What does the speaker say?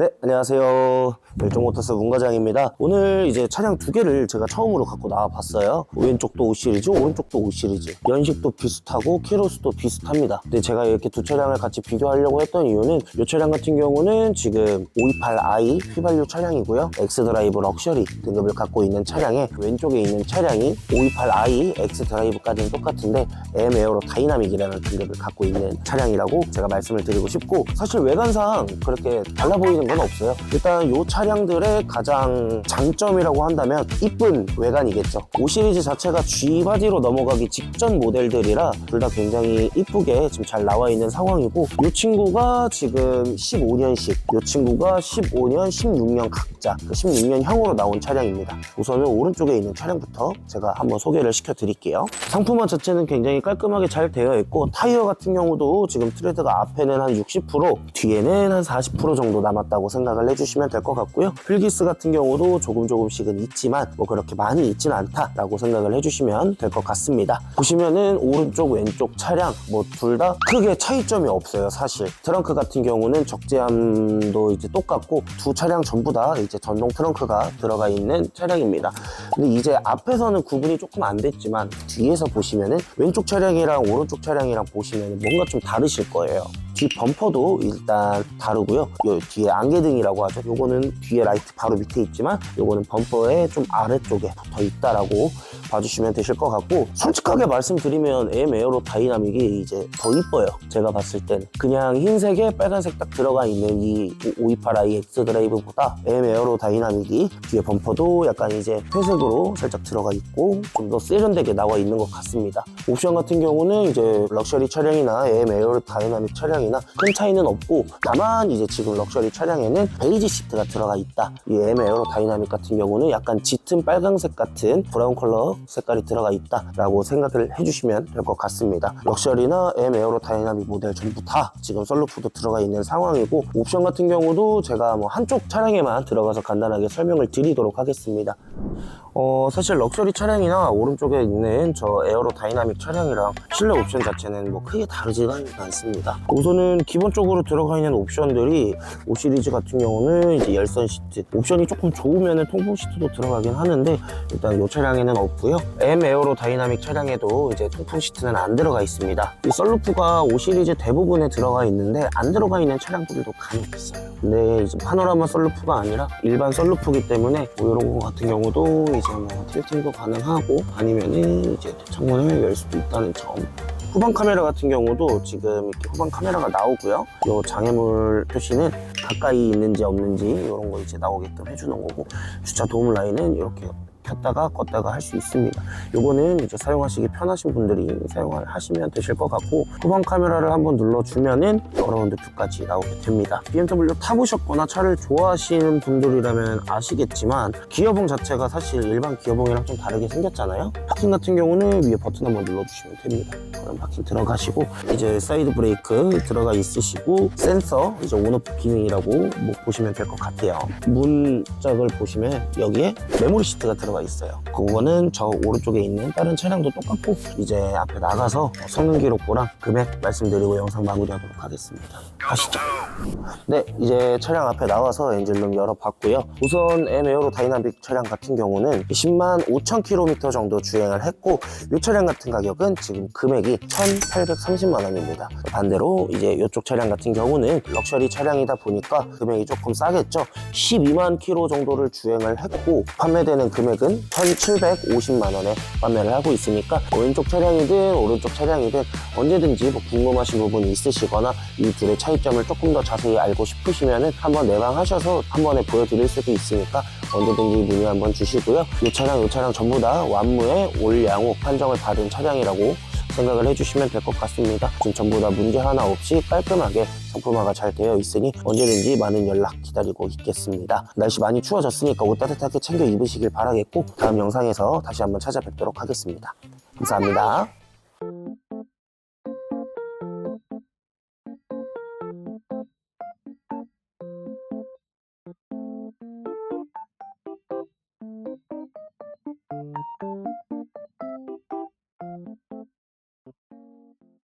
네, 안녕하세요. 멸종모터스 문과장입니다. 오늘 이제 차량 두 개를 제가 처음으로 갖고 나와봤어요. 왼쪽도 5 시리즈, 오른쪽도 5 시리즈. 연식도 비슷하고 키로수도 비슷합니다. 근데 제가 이렇게 두 차량을 같이 비교하려고 했던 이유는 이 차량 같은 경우는 지금 528i 휘발유 차량이고요. 엑스드라이브 럭셔리 등급을 갖고 있는 차량에 왼쪽에 있는 차량이 528i 엑스드라이브까지는 똑같은데 M 에어로 다이나믹이라는 등급을 갖고 있는 차량이라고 제가 말씀을 드리고 싶고 사실 외관상 그렇게 달라 보이는 건 없어요. 일단 이 차량들의 가장 장점이라고 한다면 이쁜 외관이겠죠. 5 시리즈 자체가 G 바디로 넘어가기 직전 모델들이라 둘 다 굉장히 이쁘게 지금 잘 나와 있는 상황이고 이 친구가 지금 15년식, 이 친구가 15년, 16년 각자 그 16년형으로 나온 차량입니다. 우선은 오른쪽에 있는 차량부터 제가 한번 소개를 시켜드릴게요. 상품화 자체는 굉장히 깔끔하게 잘 되어 있고 타이어 같은 경우도 지금 트레드가 앞에는 한 60%, 뒤에는 한 40% 정도 남았다고 생각을 해주시면 될 것 같고요. 필기스 같은 경우도 조금 조금씩은 있지만 뭐 그렇게 많이 있지는 않다라고 생각을 해주시면 될 것 같습니다. 보시면은 오른쪽 왼쪽 차량 뭐 둘 다 크게 차이점이 없어요 사실. 트렁크 같은 경우는 적재함도 이제 똑같고 두 차량 전부 다 이제 전동 트렁크가 들어가 있는 차량입니다. 근데 이제 앞에서는 구분이 조금 안 됐지만 뒤에서 보시면은 왼쪽 차량이랑 오른쪽 차량이랑 보시면 뭔가 좀 다르실 거예요. 뒤 범퍼도 일단 다르고요. 요 뒤에 안개등이라고 하죠. 요거는 뒤에 라이트 바로 밑에 있지만 요거는 범퍼의 좀 아래쪽에 붙어 있다라고 봐주시면 되실 것 같고 솔직하게 말씀드리면 M 에어로 다이나믹이 이제 더 이뻐요. 제가 봤을 때는 그냥 흰색에 빨간색 딱 들어가 있는 이 528i X 드라이브보다 M 에어로 다이나믹이 뒤에 범퍼도 약간 이제 회색으로 살짝 들어가 있고 좀 더 세련되게 나와 있는 것 같습니다. 옵션 같은 경우는 이제 럭셔리 차량이나 M 에어로 다이나믹 차량이나 큰 차이는 없고 다만 이제 지금 럭셔리 차량에는 베이지 시트가 들어가 있다. 이 M 에어로 다이나믹 같은 경우는 약간 짙은 빨강색 같은 브라운 컬러 색깔이 들어가 있다라고 생각을 해주시면 될 것 같습니다. 럭셔리나 M 에어로 다이나믹 모델 전부 다 지금 썰루프도 들어가 있는 상황이고 옵션 같은 경우도 제가 뭐 한쪽 차량에만 들어가서 간단하게 설명을 드리도록 하겠습니다. 어, 사실 럭셔리 차량이나 오른쪽에 있는 저 에어로 다이나믹 차량이랑 실내 옵션 자체는 뭐 크게 다르지가 않습니다. 우선은 기본적으로 들어가 있는 옵션들이 5 시리즈 같은 경우는 이제 열선 시트 옵션이 조금 좋으면은 통풍 시트도 들어가긴 하는데 일단 이 차량에는 없고요. M 에어로 다이나믹 차량에도 이제 통풍 시트는 안 들어가 있습니다. 이 썰루프가 5 시리즈 대부분에 들어가 있는데 안 들어가 있는 차량들도 간혹 있어요. 근데 이제 파노라마 썰루프가 아니라 일반 썰루프기 때문에 뭐 이런 거 같은 경우도 이제 뭐 틸팅도 가능하고 아니면은 이제 창문을 열 수도 있다는 점. 후방 카메라 같은 경우도 지금 이렇게 후방 카메라가 나오고요. 요 장애물 표시는 가까이 있는지 없는지 이런 거 이제 나오게끔 해주는 거고 주차 도움 라인은 이렇게 켰다가 껐다가 할 수 있습니다. 요거는 이제 사용하시기 편하신 분들이 사용을 하시면 되실 것 같고 후방 카메라를 한번 눌러주면은 어라운드 뷰까지 나오게 됩니다. BMW 타보셨거나 차를 좋아하시는 분들이라면 아시겠지만 기어봉 자체가 사실 일반 기어봉이랑 좀 다르게 생겼잖아요. 파킹 같은 경우는 위에 버튼 한번 눌러주시면 됩니다. 그럼 파킹 들어가시고 이제 사이드 브레이크 들어가 있으시고 센서 이제 온오프 기능이라고 뭐 보시면 될 것 같아요. 문짝을 보시면 여기에 메모리 시트가 들어가 있어요. 그거는 저 오른쪽에 있는 다른 차량도 똑같고 이제 앞에 나가서 성능 기록부랑 금액 말씀드리고 영상 마무리하도록 하겠습니다. 가시죠. 네, 이제 차량 앞에 나와서 엔진룸 열어봤고요. 우선 M 에어로 다이나믹 차량 같은 경우는 10만 5천 킬로미터 정도 주행을 했고 이 차량 같은 가격은 지금 금액이 1,830만 원입니다. 반대로 이제 이쪽 차량 같은 경우는 럭셔리 차량이다 보니까 금액이 조금 싸겠죠. 12만 킬로 정도를 주행을 했고 판매되는 금액은 1,750만 원에 판매를 하고 있으니까 왼쪽 차량이든 오른쪽 차량이든 언제든지 뭐 궁금하신 부분이 있으시거나 이 둘의 차이점을 조금 더 자세히 알고 싶으시면은 한번 내방하셔서 한 번에 보여드릴 수도 있으니까 언제든지 문의 한번 주시고요. 이 차량, 이 차량 전부 다 완무에 올 양호 판정을 받은 차량이라고 생각을 해주시면 될 것 같습니다. 지금 전부 다 문제 하나 없이 깔끔하게 상품화가 잘 되어 있으니 언제든지 많은 연락 기다리고 있겠습니다. 날씨 많이 추워졌으니까 옷 따뜻하게 챙겨 입으시길 바라겠고 다음 영상에서 다시 한번 찾아뵙도록 하겠습니다. 감사합니다.